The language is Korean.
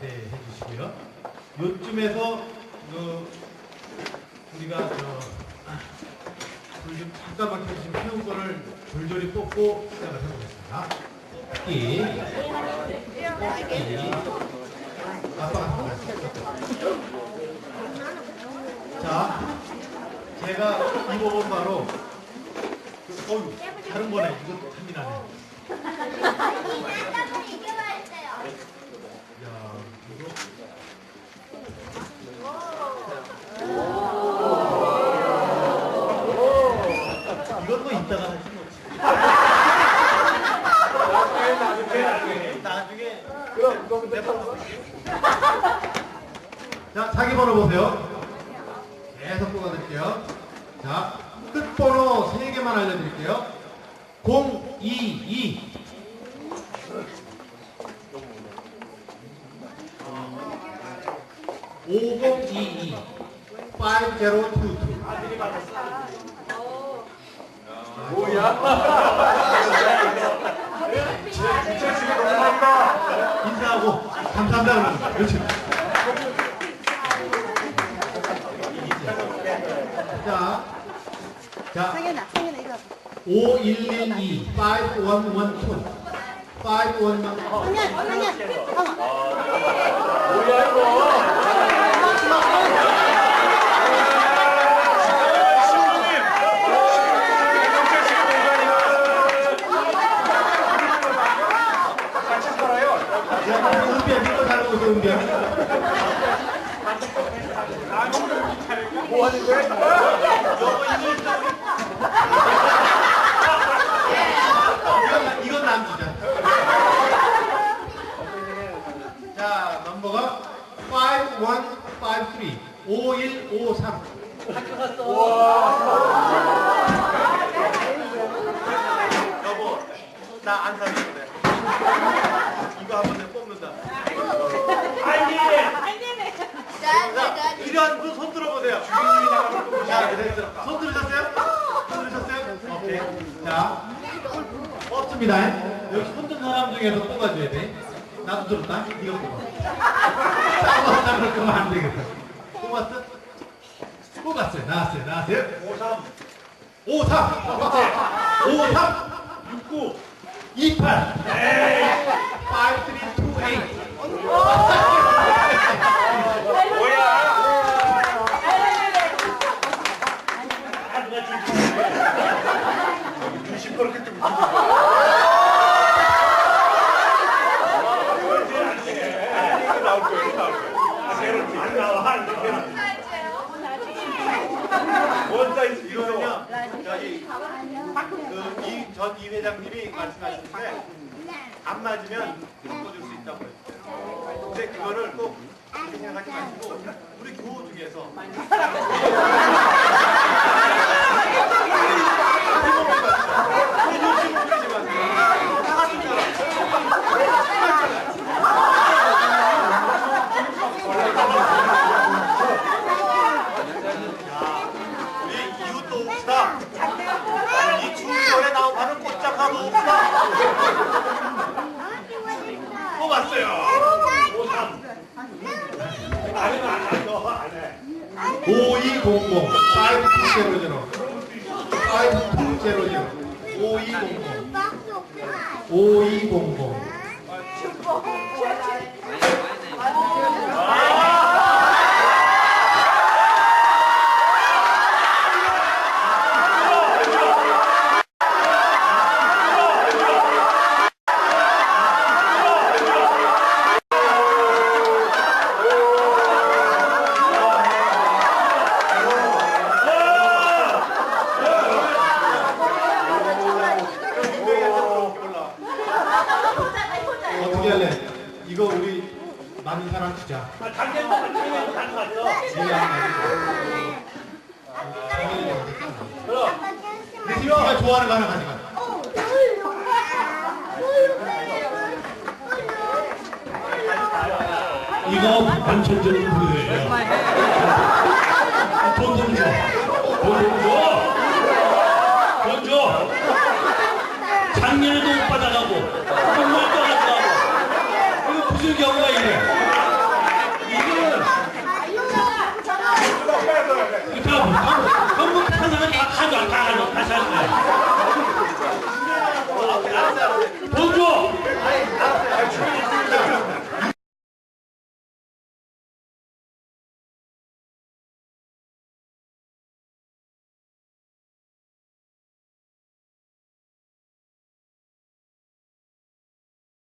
기대해 주시고요. 요쯤에서 그 우리가 저불좀 잠깐만 켜주신 피운 거를 졸졸이 뽑고 시작을 해보겠습니다. 이, 이, 아빠가. 자, 제가 입어본 바로 그, 어유 다른 거네. 이거 탐이 나네. 야, 이거 이것도 이따가 하지 뭐. 나중에 그럼 그럼 내가 자 자기 번호 보세요. 계속 뽑아드릴게요. 자 끝번호 3개만 알려드릴게요. 022 5022 5022 뭐야? 인사하고 감사합니다 그러는. 그렇지. 자, 자, 상현아, 상현아 이거. 5112, 5112, 5112. 상현, 상현. 어머. 뭐야 이거? 은비야. 뭐 하는 거야? 이건, 이건 남주자. 자, 넘버가 5153, 5153. 여보, 나안 사는 거래. 이거 한번 내가 뽑는다. 자, 이런 분손 들어보세요. 자, 됐어. 손 들으셨어요? 손 오케이. 자, 뽑습니다. 여기 손든 사람 중에서 뽑아줘야 돼. 나도 들었다. 이거 뽑아. 뽑았다 그러면 안 되겠다. 뽑았어? 뽑았어요. 나왔어요. 나왔어요. 53. 53. 53. 69. 28. 5328. 시끄럽게 좀. 나올 거예요. 나올 거예요. 안 나와. 안 나와. 뭔 사이즈 이거는요, 저기, 그, 이, 전 이 회장님이 말씀하셨는데, 안 맞으면 바꿔줄 수 있다고 했어요. 근데 그거를 꼭 그렇게 생각하지 마시고, 우리 교우 중에서. 우리 이웃도 옵시다. 이 충돌에 나오는 꽃잡하고 옵시다. 뽑았어요. 아니면 안 해. 너안 해. 5200 5200 5200 5200 5200 어떻게 할래? 이거 우리 많은 사람 주자. 아, 당장 그럼 네가 좋아하는 거 하나 가져가. 이거 반천적인 부류예요. 돈 좀 줘. 돈좀 줘.